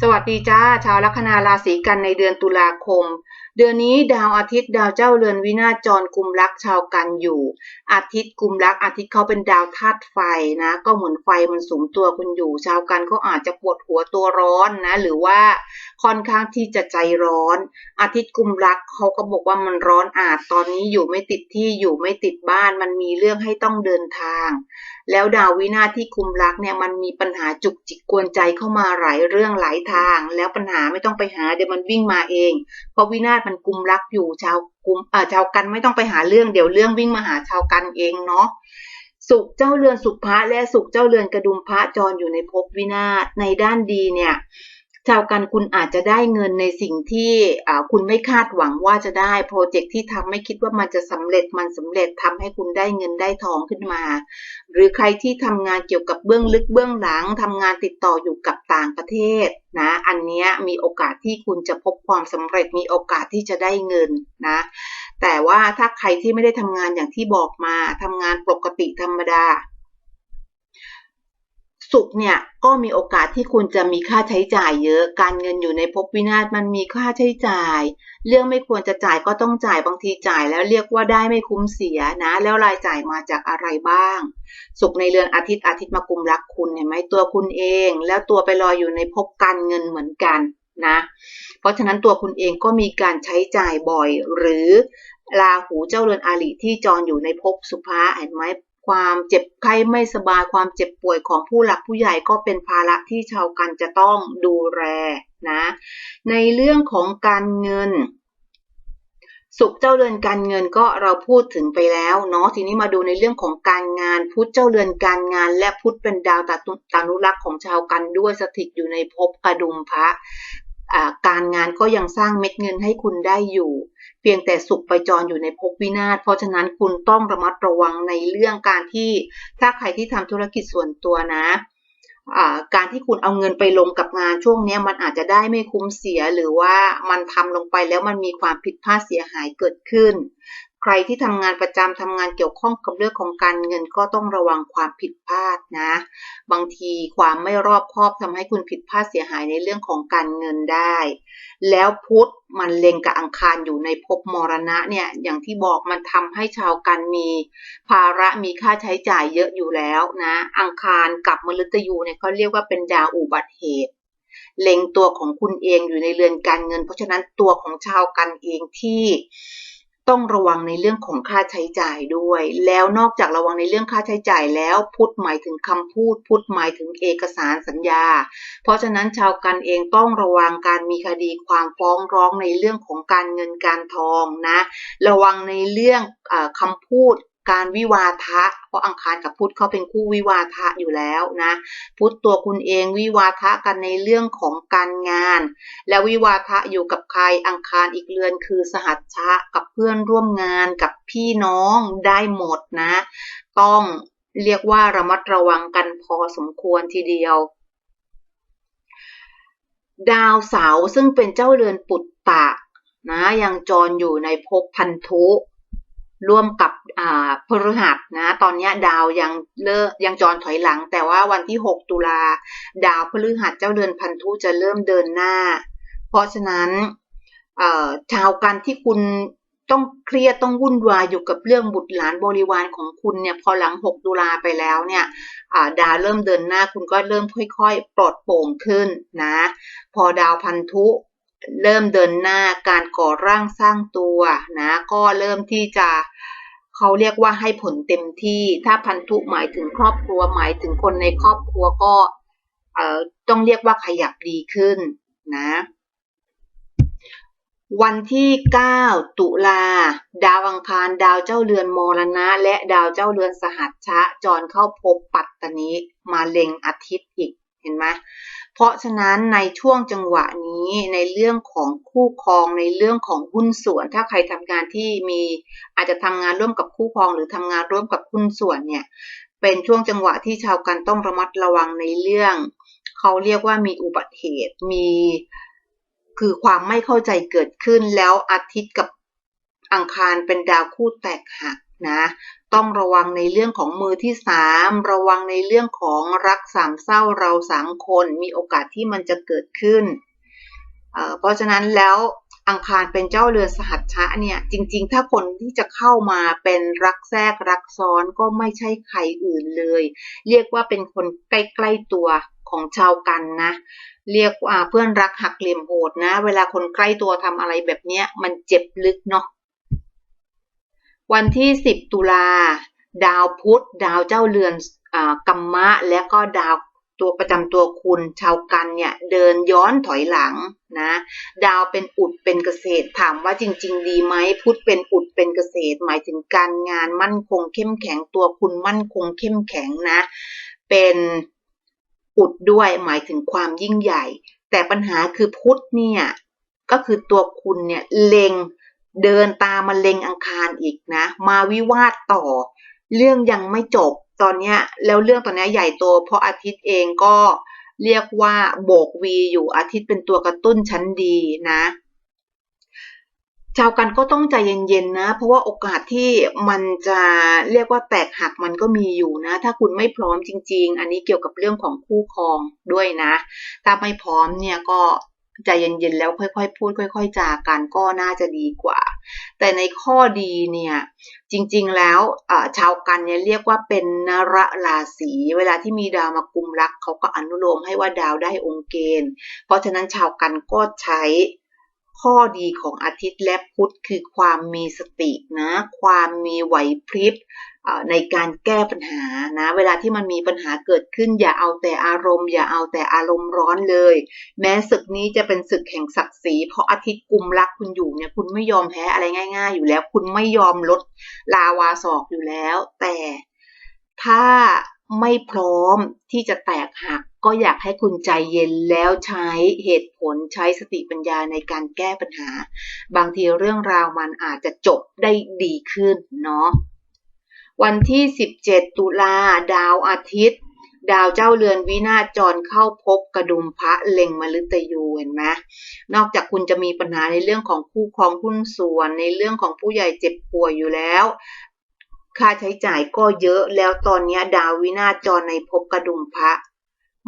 สวัสดีจ้า ชาวลัคนาราศีกันในเดือนตุลาคม เดือนนี้ดาวอาทิตย์ดาวเจ้าเรือนวินาศจรกุมรักชาวกันอยู่ อาทิตย์กุมรักอาทิตย์เขาเป็นดาวธาตุไฟนะ ก็เหมือนไฟมันสูงตัวคุณอยู่ ชาวกันก็อาจจะปวดหัวตัวร้อนนะ หรือว่าค่อนข้างที่จะใจร้อน อาทิตย์กุมรักเขาก็บอกว่ามันร้อนอาจตอนนี้อยู่ไม่ติดที่อยู่ไม่ติดบ้านมันมีเรื่องให้ต้องเดินทาง แล้วดาววินาศที่กุมรักเนี่ยมันมีปัญหาจุกจิกกวนใจเข้ามาหลายเรื่องหลายทาง แล้วปัญหาไม่ต้องไปหาเดี๋ยวมันวิ่งมาเองเพราะวินาศมันกุมรักอยู่ชาวกุมเอ่อชาวกันไม่ต้องไปหาเรื่องเดี๋ยวเรื่องวิ่งมาหาชาวกันเองเนาะสุขเจ้าเรือนสุขพระและสุขเจ้าเรือนกระดุมพระจรอยู่ในภพวินาศในด้านดีเนี่ย ชาวกันคุณอาจจะได้เงินในสิ่งที่คุณไม่คาดหวังว่าจะได้โปรเจกต์ที่ทำไม่คิดว่ามันจะสำเร็จมันสำเร็จทำให้คุณได้เงินได้ทองขึ้นมา หรือใครที่ทำงานเกี่ยวกับเบื้องลึกเบื้องหลังทำงานติดต่ออยู่กับต่างประเทศนะอันนี้มีโอกาสที่คุณจะพบความสำเร็จมีโอกาสที่จะได้เงินนะแต่ว่าถ้าใครที่ไม่ได้ทำงานอย่างที่บอกมาทำงานปกติธรรมดา สุขเนี่ยก็มีโอกาสที่คุณจะมีค่าใช้จ่ายเยอะ การเงินอยู่ในภพวินาศมันมีค่าใช้จ่าย เรื่องไม่ควรจะจ่ายก็ต้องจ่ายบางทีจ่าย แล้วเรียกว่าได้ไม่คุ้มเสียนะ แล้วรายจ่ายมาจากอะไรบ้าง สุขในเรือนอาทิตย์อาทิตย์มากุมรักคุณเห็นไหมตัวคุณเอง แล้วตัวไปรอยอยู่ในภพการเงินเหมือนกันนะ เพราะฉะนั้นตัวคุณเองก็มีการใช้จ่ายบ่อย หรือลาหูเจ้าเรือนอาลีที่จรอยู่ในภพสุภาเห็นไหม ความเจ็บไข้ไม่สบายความเจ็บป่วยของผู้หลักผู้ใหญ่ก็เป็นภาระที่ชาวกันจะต้องดูแลนะ ในเรื่องของการเงิน สุขเจ้าเรือนการเงินก็เราพูดถึงไปแล้วเนาะทีนี้มาดูในเรื่องของการงานพุธเจ้าเรือนการงาน และพุธเป็นดาวตาตานุรักษ์ของชาวกันด้วยสถิตอยู่ในภพกระดุมพระการงานก็ยังสร้างเม็ดเงินให้คุณได้อยู่ พียงแต่สุขไปจรอยู่ในภพวินาศ เพราะฉะนั้นคุณต้องระมัดระวังในเรื่องการที่ถ้าใครที่ทำธุรกิจส่วนตัวนะการที่คุณเอาเงินไปลงกับงานช่วงนี้มันอาจจะได้ไม่คุ้มเสียหรือว่ามันทำลงไปแล้วมันมีความผิดพลาดเสียหายเกิดขึ้น ใครที่ทำงานประจำทำงานเกี่ยวข้องกับเรื่องของการเงินก็ต้องระวังความผิดพลาดนะ บางทีความไม่รอบคอบทำให้คุณผิดพลาดเสียหายในเรื่องของการเงินได้ แล้วพุธมันเล็งกับอังคารอยู่ในภพมรณะเนี่ยอย่างที่บอกมันทำให้ชาวกันมีภาระมีค่าใช้จ่ายเยอะอยู่แล้วนะ อังคารกับมฤตยูเนี่ยเขาเรียกว่าเป็นดาวอุบัติเหตุเล็งตัวของคุณเองอยู่ในเรือนการเงิน เพราะฉะนั้นตัวของชาวกันเองที่ ต้องระวังในเรื่องของค่าใช้จ่ายด้วย แล้วนอกจากระวังในเรื่องค่าใช้จ่ายแล้วพุทธหมายถึงคำพูด พุทธหมายถึงเอกสารสัญญา เพราะฉะนั้นชาวกันเองต้องระวังการมีคดีความฟ้องร้องในเรื่องของการเงินการทองนะ ระวังในเรื่องอคำพูด การวิวาทะ เพราะอังคารกับพุธเขาเป็นคู่วิวาทะอยู่แล้วนะพุธตัวคุณเองวิวาทะกันในเรื่องของการงาน แล้ววิวาทะอยู่กับใครอังคารอีกเรือนคือสหัชชะกับเพื่อนร่วมงานกับพี่น้องได้หมดนะ ต้องเรียกว่าระมัดระวังกันพอสมควรทีเดียว ดาวเสาซึ่งเป็นเจ้าเรือนปุตตะนะยังจรอยู่ในภพพันธุ ร่วมกับพฤหัสนะ ตอนนี้ดาวยังเลิกยังจรถอยหลัง แต่ว่าวันที่ 6 ตุลาดาวพฤหัสเจ้าเดือนพันธุจะเริ่มเดินหน้า เพราะฉะนั้นชาวกันที่คุณต้องเครียดต้องวุ่นวายอยู่กับเรื่องบุตรหลานบริวารของคุณเนี่ยพอหลัง 6 ตุลาไปแล้วเนี่ยดาวเริ่มเดินหน้าคุณก็เริ่มค่อย ๆ ปลอดโปร่งขึ้นนะ พอดาวพันธุ เริ่มเดินหน้าการก่อร่างสร้างตัวนะก็เริ่มที่จะเขาเรียกว่าให้ผลเต็มที่ ถ้าพันธุหมายถึงครอบครัวหมายถึงคนในครอบครัวก็เอ่อต้องเรียกว่าขยับดีขึ้นนะ วันที่ 9 ตุลา ดาวอังคาร ดาวเจ้าเรือนมรณะ และดาวเจ้าเรือนสหัชชะจรเข้าพบปัตตนิมาเล็งอาทิตย์อีก ห็นไหมเพราะฉะนั้นในช่วงจังหวะนี้ในเรื่องของคู่ครองในเรื่องของหุ้นส่วน ถ้าใครทำงานที่มีอาจจะทำงานร่วมกับคู่ครอง หรือทำงานร่วมกับหุ้นส่วนเนี่ยเป็นช่วงจังหวะที่ชาวกันต้องระมัดระวังในเรื่อง เขาเรียกว่ามีอุบัติเหตุมีคือความไม่เข้าใจเกิดขึ้นแล้วอาทิตย์กับอังคารเป็นดาวคู่แตกหัก นะต้องระวังในเรื่องของมือที่สามระวังในเรื่องของรักสามเศร้าเราสามคนมีโอกาสที่มันจะเกิดขึ้นเเพราะฉะนั้นแล้วอังคารเป็นเจ้าเรือนสหัชชะเนี่ยจริง ๆ ถ้าคนที่จะเข้ามาเป็นรักแทรกรักซ้อนก็ไม่ใช่ใครอื่นเลย เรียกว่าเป็นคนใกล้ๆตัวของชาวกันนะ เรียกว่าเพื่อนรักหักเหลี่ยมโหดนะ เวลาคนใกล้ตัวทำอะไรแบบเนี้ยมันเจ็บลึกเนาะ วันที่ 10 ตุลา ดาวพุธ ดาวเจ้าเรือนกัมมะ และก็ดาวตัวประจำตัวคุณชาวกันเนี่ยเดินย้อนถอยหลังนะ ดาวเป็นอุดเป็นเกษตรถามว่าจริง ๆ ดีไหมพุธเป็นอุดเป็นเกษตร หมายถึงการงานมั่นคงเข้มแข็งตัวคุณมั่นคงเข้มแข็งนะ เป็นอุดด้วยหมายถึงความยิ่งใหญ่ แต่ปัญหาคือพุธเนี่ยก็คือตัวคุณเนี่ยเล็ง เดินตามมาเล็งอังคารอีกนะ มาวิวาทต่อ เรื่องยังไม่จบตอนนี้แล้วเรื่องตอนนี้ใหญ่โตเพราะอาทิตย์เองก็เรียกว่าโบกวีอยู่อาทิตย์เป็นตัวกระตุ้นชั้นดีนะชาวกันก็ต้องใจเย็นๆนะ เพราะว่าโอกาสที่มันจะเรียกว่าแตกหักมันก็มีอยู่นะ ถ้าคุณไม่พร้อมจริง ๆ อันนี้เกี่ยวกับเรื่องของคู่ครองด้วยนะ ถ้าไม่พร้อมเนี่ยก็ ใจเย็นๆแล้วค่อยๆ พูดค่อย ๆ จากันก็น่าจะดีกว่า แต่ในข้อดีเนี่ย จริงๆแล้วชาวกันเนี่ยเรียกว่าเป็นนรราศีเวลาที่มีดาวมากุมรักเขาก็อนุโลมให้ว่าดาวได้องค์เกณฑ์ เพราะฉะนั้นชาวกันก็ใช้ ข้อดีของอาทิตย์และพุธคือความมีสตินะ ความมีไหวพริบในการแก้ปัญหานะ เวลาที่มันมีปัญหาเกิดขึ้น อย่าเอาแต่อารมณ์ อย่าเอาแต่อารมณ์ร้อนเลย แม้ศึกนี้จะเป็นศึกแห่งศักดิ์ศรีเพราะอาทิตย์กุมรักคุณอยู่เนี่ยคุณไม่ยอมแพ้อะไรง่าย ๆ อยู่แล้ว คุณไม่ยอมลดลาวาศอกอยู่แล้ว แต่ถ้า ไม่พร้อมที่จะแตกหัก ก็อยากให้คุณใจเย็นแล้วใช้เหตุผลใช้สติปัญญาในการแก้ปัญหา บางทีเรื่องราวมันอาจจะจบได้ดีขึ้นเนาะวันที่ 17 ตุลาดาวอาทิตย์ ดาวเจ้าเรือนวินาศจรเข้าพบกระดุมพระเล็งมฤตยูเห็นไหมนอกจากคุณจะมีปัญหาในเรื่องของคู่ครองหุ้นส่วนในเรื่องของผู้ใหญ่เจ็บป่วยอยู่แล้ว ค่าใช้จ่ายก็เยอะแล้วตอนนี้ดาววินาจรในภพกระดุมพระ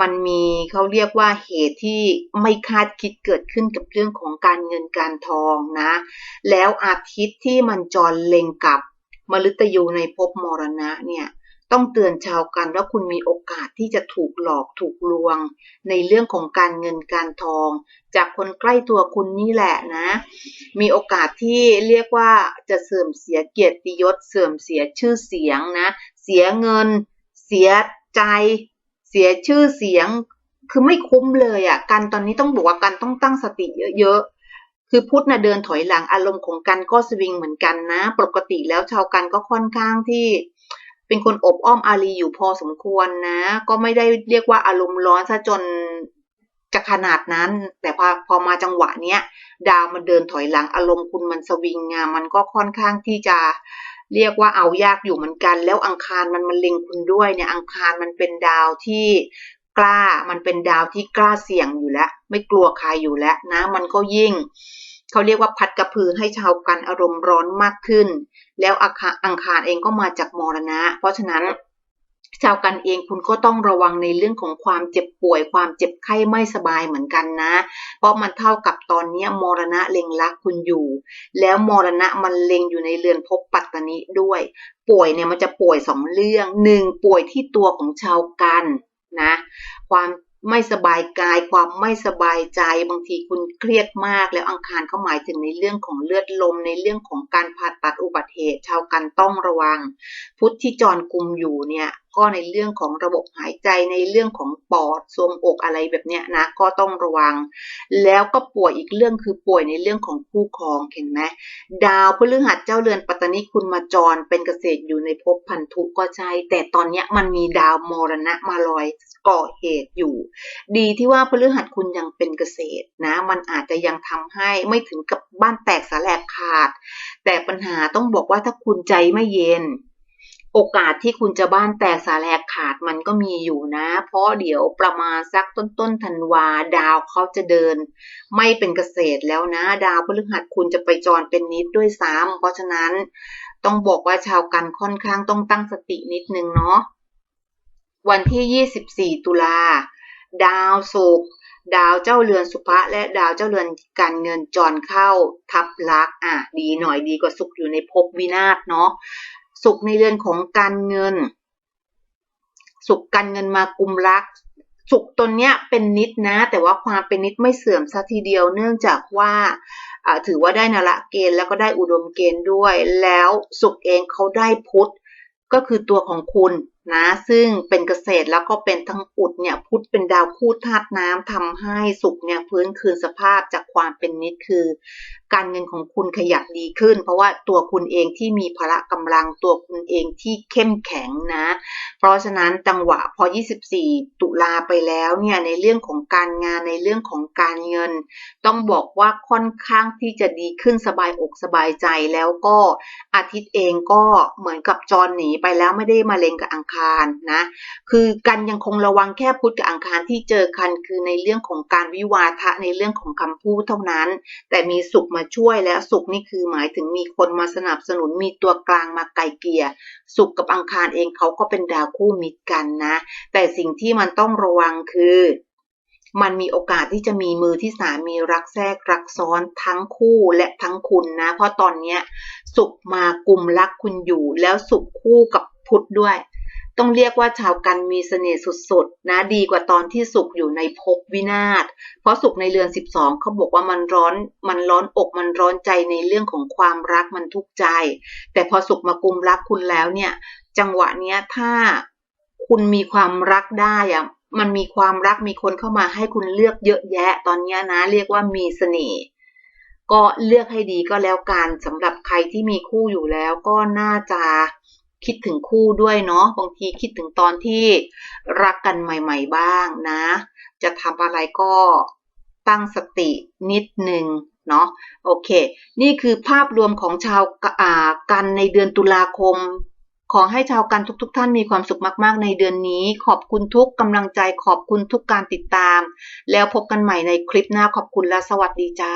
มันมีเขาเรียกว่าเหตุที่ไม่คาดคิดเกิดขึ้นกับเรื่องของการเงินการทองนะ แล้วอาทิตย์ที่มันจรเล็งกับมฤตยูในภพมรณะเนี่ย ต้องเตือนชาวกันว่าคุณมีโอกาสที่จะถูกหลอกถูกลวง ในเรื่องของการเงินการทอง จากคนใกล้ตัวคุณนี่แหละนะ มีโอกาสที่เรียกว่าจะเสื่อมเสียเกียรติยศ เสื่อมเสียชื่อเสียงนะ เสียเงิน เสียใจ เสียชื่อเสียง คือไม่คุ้มเลยอะ่ะกันตอนนี้ต้องบอกว่ากันต้องตั้งสติเยอะคือพุทธนะเดินถอยหลังอารมณ์ของกันก็สวิงเหมือนกันนะ ปกติแล้วชาวกันก็ค่อนข้างที่ เป็นคนอบอ้อมอารีอยู่พอสมควรนะ ก็ไม่ได้เรียกว่าอารมณ์ร้อนซะจนจะขนาดนั้น แต่พอพอมาจังหวะเนี้ย ดาวมันเดินถอยหลังอารมณ์คุณมันสวิงงามันก็ค่อนข้างที่จะเรียกว่าเอายากอยู่เหมือนกัน แล้วอังคารมันมันเล็งคุณด้วยเนี่ยอังคารมันเป็นดาวที่กล้ามันเป็นดาวที่กล้าเสี่ยงอยู่แล้ว ไม่กลัวใครอยู่แล้วนะ มันก็ยิ่ง เขาเรียกว่าพัดกระพือให้ชาวกันอารมณ์ร้อนมากขึ้น แล้วอังคารเองก็มาจากมรณะ เพราะฉะนั้นชาวกันเองคุณก็ต้องระวังในเรื่องของความเจ็บป่วย ความเจ็บไข้ไม่สบายเหมือนกันนะ เพราะมันเท่ากับตอนนี้มรณะเล็งรักคุณอยู่ แล้วมรณะมันเล็งอยู่ในเรือนภพปัตตานิด้วย ป่วยเนี่ยมันจะป่วยสองเรื่องหนึ่งป่วยที่ตัวของชาวกันนะ ความ ไม่สบายกายความไม่สบายใจบางทีคุณเครียดมาก แล้วอังคารเขาหมายถึงในเรื่องของเลือดลมในเรื่องของการผ่าตัดอุบัติเหตุชาวกันต้องระวัง พุทธที่จรกุมอยู่เนี่ย ก็ในเรื่องของระบบหายใจในเรื่องของปอดทรวงอกอะไรแบบเนี้ยนะก็ต้องระวัง แล้วก็ป่วยอีกเรื่องคือป่วยในเรื่องของคู่ครองเห็นไหมดาวพฤหัสเจ้าเรือนปัตตานีคุณมาจรเป็นเกษตรอยู่ในภพพันธุก็ใช่แต่ตอนนี้มันมีดาวมรณะมาลอยก่อเหตุอยู่ ดีที่ว่าพฤหัสคุณยังเป็นเกษตรนะ มันอาจจะยังทำให้ไม่ถึงกับบ้านแตกสาแลกขาด แต่ปัญหาต้องบอกว่าถ้าคุณใจไม่เย็น โอกาสที่คุณจะบ้านแตกสาแลกขาดมันก็มีอยู่นะ เพราะเดี๋ยวประมาณสักต้นต้นธันวาดาวเขาจะเดิน ไม่เป็นเกษตรแล้วนะ ดาวพฤหัสคุณจะไปจรเป็นนิดด้วยซ้ำเพราะฉะนั้นต้องบอกว่าชาวกันค่อนข้างต้องตั้งสตินิดนึงเนาะวันที่ 24 ตุลา ดาวศุกร์ดาวเจ้าเรือนสุภะและดาวเจ้าเรือนการเงินจรเข้าทับลักอะดีหน่อยดีกว่าศุกร์อยู่ในภพวินาศเนาะ สุกในเรือนของการเงิน สุกการเงินมากุมรัก สุกร์ตนเนี้ยเป็นนิดนะ แต่ว่าความเป็นนิดไม่เสื่อมซะทีเดียวเนื่องจากว่าถือว่าได้นละเกณฑ์แล้วก็ได้อุดมเกณฑ์ด้วย แล้วสุกเองเขาได้พุทธก็คือตัวของคุณ นะซึ่งเป็นเกษตรแล้วก็เป็นทั้งอุดเนี่ยพุธเป็นดาวคู่ธาตุน้ำทำให้สุกเนี่ยฟื้นคืนสภาพจากความเป็นนิดคือ การเงินของคุณขยับดีขึ้น เพราะว่าตัวคุณเองที่มีพละกำลังตัวคุณเองที่เข้มแข็งนะ เพราะฉะนั้นจังหวะพอ 24 ตุลาไปแล้วเนี่ยในเรื่องของการงานในเรื่องของการเงิน ต้องบอกว่าค่อนข้างที่จะดีขึ้นสบายอกสบายใจแล้วก็อาทิตย์เองก็เหมือนกับจรหนีไปแล้วไม่ได้มาเลงกับอังคารนะ คือกันยังคงระวังแค่พุธกับอังคารที่เจอกันคือในเรื่องของการวิวาทะในเรื่องของคำพูดเท่านั้น แต่มีสุขมาช่วยและสุขนี่คือหมายถึงมีคนมาสนับสนุนมีตัวกลางมาไกลเกลี่ยสุขกับอังคารเองเขาก็เป็นดาวคู่มิตรกันนะ แต่สิ่งที่มันต้องระวังคือมันมีโอกาสที่จะมีมือที่สามมีรักแทรกรักซ้อนทั้งคู่และทั้งคุณนะ เพราะตอนเนี้ยสุขมากลุ่มรักคุณอยู่แล้วสุขคู่กับพุทธด้วย ต้องเรียกว่าชาวกันมีเสน่ห์สุดๆนะดีกว่าตอนที่สุขอยู่ในภพวินาศ เพราะสุขในเรือน 12เขาบอกว่ามันร้อนมันร้อนอกมันร้อนใจในเรื่องของความรักมันทุกข์ใจ แต่พอสุขมากุมรักคุณแล้วเนี่ย จังหวะเนี้ยถ้าคุณมีความรักได้อะมันมีความรักมีคนเข้ามาให้คุณเลือกเยอะแยะ ตอนเนี้ยนะ เรียกว่ามีเสน่ห์ก็เลือกให้ดีก็แล้วกันสำหรับใครที่มีคู่อยู่แล้วก็น่าจะ คิดถึงคู่ด้วยเนาะบางทีคิดถึงตอนที่รักกันใหม่ๆบ้างนะ จะทำอะไรก็ตั้งสตินิดหนึ่งเนาะโอเค นี่คือภาพรวมของชาวอ่ากันในเดือนตุลาคม ขอให้ชาวกันทุกๆทท่านมีความสุขมากๆ ในเดือนนี้ ขอบคุณทุกกำลังใจขอบคุณทุกการติดตาม แล้วพบกันใหม่ในคลิปหน้าขอบคุณและสวัสดีจ้า